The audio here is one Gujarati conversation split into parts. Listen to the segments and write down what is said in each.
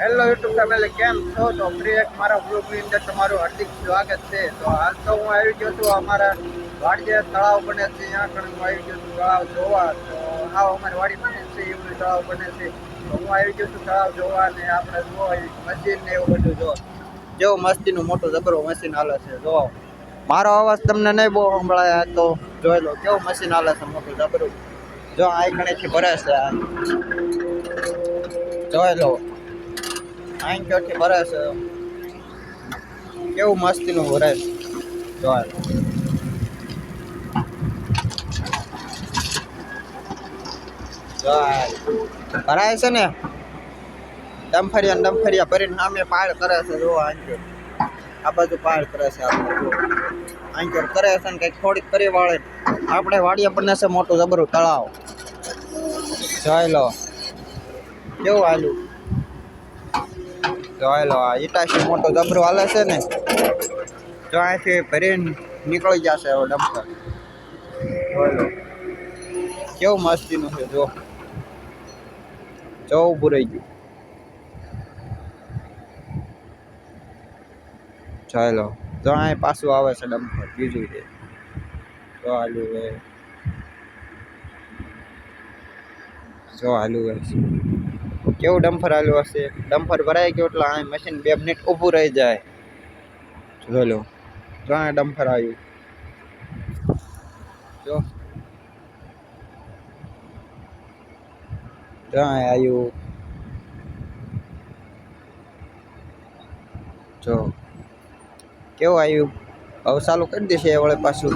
હેલો યુટ્યુબ ફેમિલી કેમ છો? તો ફ્રી એક મારા ગ્રુપની અંદર તમારું હાર્દિક સ્વાગત છે. તો હાલ તો હું આવી ગયો છું અમારા વાડીએ તળાવ બને છે. ત્યાં આગળ હું આવી ગયો છું તળાવ જોવા. તો હા, અમારી વાડી બને છે એવું તળાવ બને છે. તો હું આવી ગયો છું તળાવ જોવા ને આપણે જોવા મશીન ને એવું બધું જો જેવો મસ્તીનું મોટું જબરો મશીન હાલે છે. જો મારો અવાજ તમને નહીં બહુ સંભળાય, તો જોઈ લો, કેવું મશીન હાલે છે મોટું જબરું. જો આ કણેથી ભરે છે આ. જોઈ લો. આઈન ચોથી છે? કેવું મસ્તીનું ભરે છે? જોઈ લો ભરાય છે ને? ડમફરિયા ને ડમફરિયા ભરીને સામે પાડ કરે છે જો આંચોર આ બાજુ પાડ કરે છે આપણે કરે છે ને કંઈક થોડીક કરી વાળે આપણે વાડીએ પણ છે મોટું જબરું તળાવ. જોઈ લો. કેવું હાલ્યું? જોઈ હાલો, આ ઇટાશી મોટો જબરો હાલે છે ને, તો અહીંથી ભરીને નીકળી જશે હવે ડમ્પર. જોઈ કેવું મસ્તીનું છે, જો. જો રહી ગયું. ચાલો, તો અહીં પાછું આવે છે ડમ્પર, બીજું છે જો હાલુ હે જો હાલુ હે કેવું ડમ્ફર હાલ્યું હશે? ડમ્ફર ભરાય ગયો એટલે આ મશીન બે મિનિટ ઊભું રહી જાય. જોઈ જો ડમ્ફર આવ્યું. જો. ત્રણ આવ્યું. જો. કેવું આવ્યું? હવે ચાલુ કરી દેશે વળે પાછું.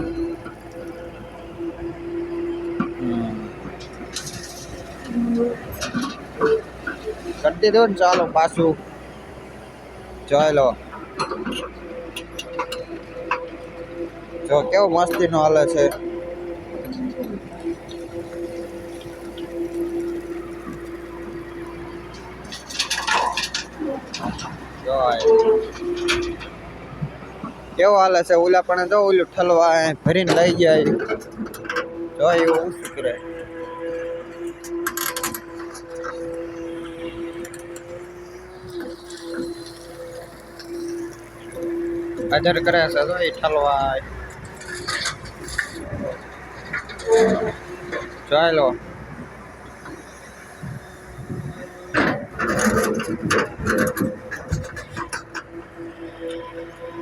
હમ. કરી દીધું ને ચાલો પાછું. ચાલો. જો, કેવો મસ્તીનો હાલે છે. કેવો હાલે છે? ઓલા પણ જો, ઓલું ઠલવા ભરીને લઈ જાય જો, એવું ઓછું કરે? હાજર કરે છે તો એ ઠલવા જોઈ લો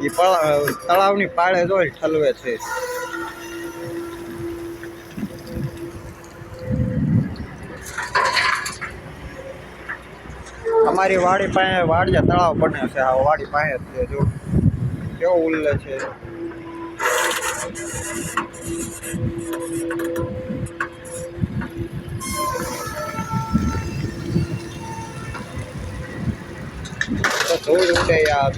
એ તળાવની પાળે જો ઠલવે છે. અમારી વાડી પાસે વાડિયા તળાવ બને છે આ વાડી પાસે જો. કેવો ઉલ્લે છે. તો ધૂળ ઉડે યાર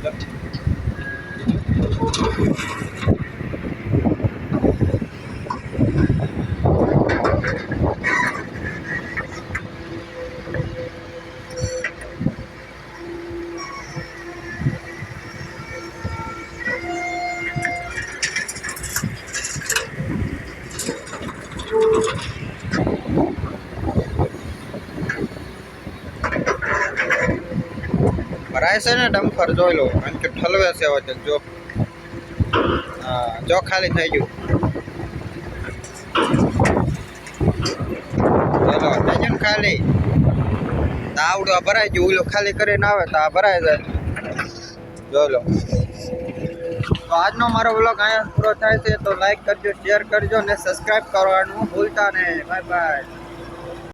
ભરાય છે ને ડમ્ફર જોઈ લો. કારણ કે ઠલવે છે વચ્ચે જો. જો ખાલી થઈ ગયું. ચલો, થઈ ગયું ખાલી. આવડું આ ભરાઈ ગયું, ઓલું ખાલી કરીને આવે તો આ ભરાય જાય. જોઈ લો. તો આજનો મારો બ્લોગ અહીંયા પૂરો થાય છે. તો લાઈક કરજો શેર કરજો ને સબસ્ક્રાઈબ કરવાનું ભૂલતા નહીં. Bye bye